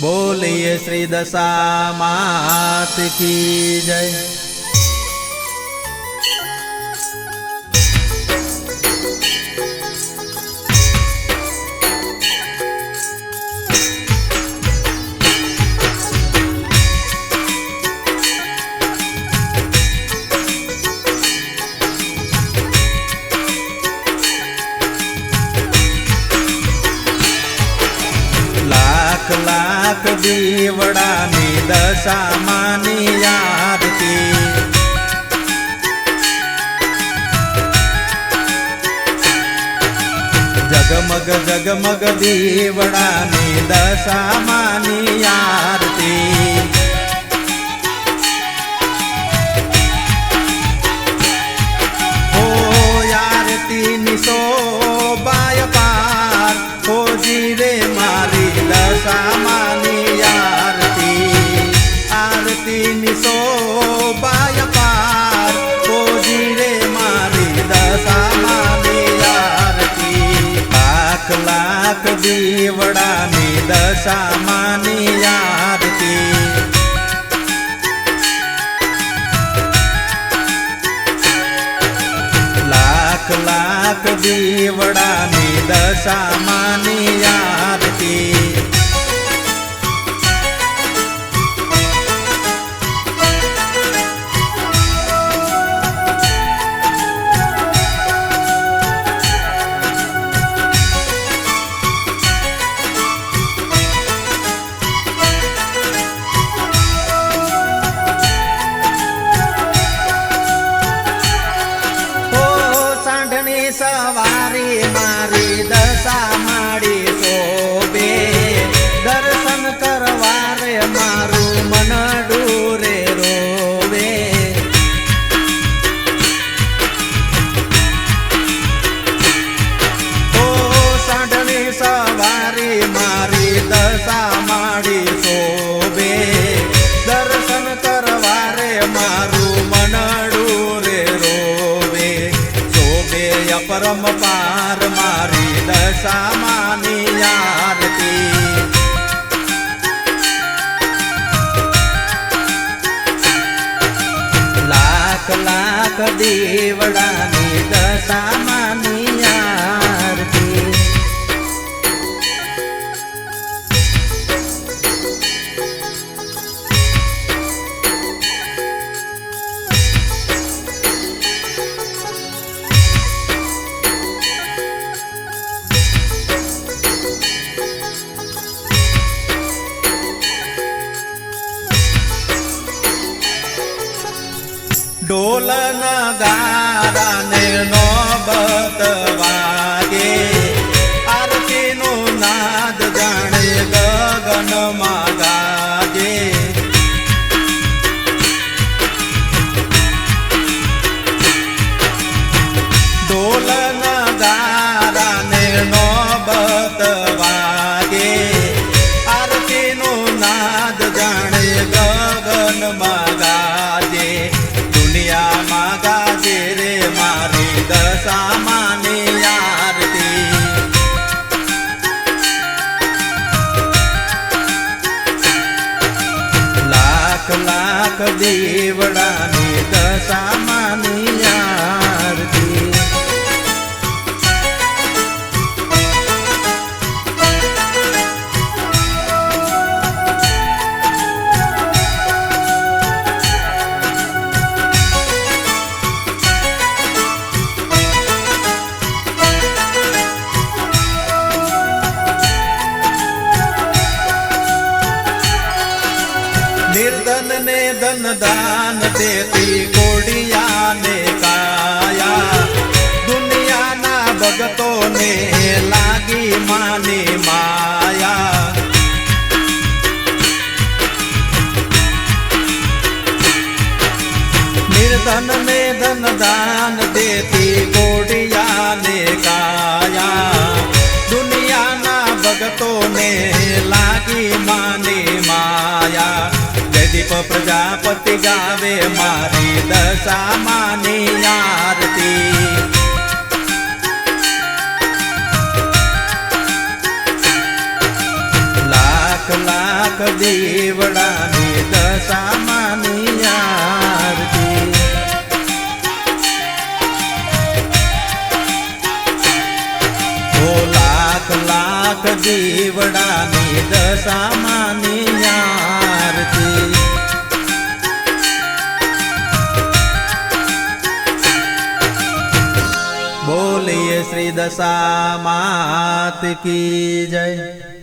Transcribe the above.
બોલીએ શ્રી દશા માત કી જય. લાખ લાખ દીવડાની દશા માની યાદથી જગમગ જગમગ દીવડાની દશા દશા માની આરતી લાખ લાખ દીવડાની દશા માની આરતી મારી દશા માડી શોભે. દર્શન કરવા રે મારું મનડું રે રોવે. શોભે અપરમ પાર મારી દશા માની આરતી. લાખ લાખ દીવડાની ઢોલ નગારાને નોબત વાગે. આરતીનો નાદ જાણે ગગનમાં ગાજે ઢોલ નગારાને નોબત લાખ દીવડાની નિર્ધન ને ધન દાન દેતી કોડિયા ને કાયા દુનિયાના ભગતો ને લાગી માની માયા નિર્ધન ને ધન દાન દેતી કોડિયા ને કાયા દુનિયાના ભગતો ને લાગી માની માયા જયદીપ પ્રજાપતિ ગાવે મારી દશા માની આરતી. લાખ લાખ દીવડાની દશામાની આરતી. ઓ લાખ લાખ દીવડાની દશામાની આરતી બોલીએ શ્રી દશા માત કી જય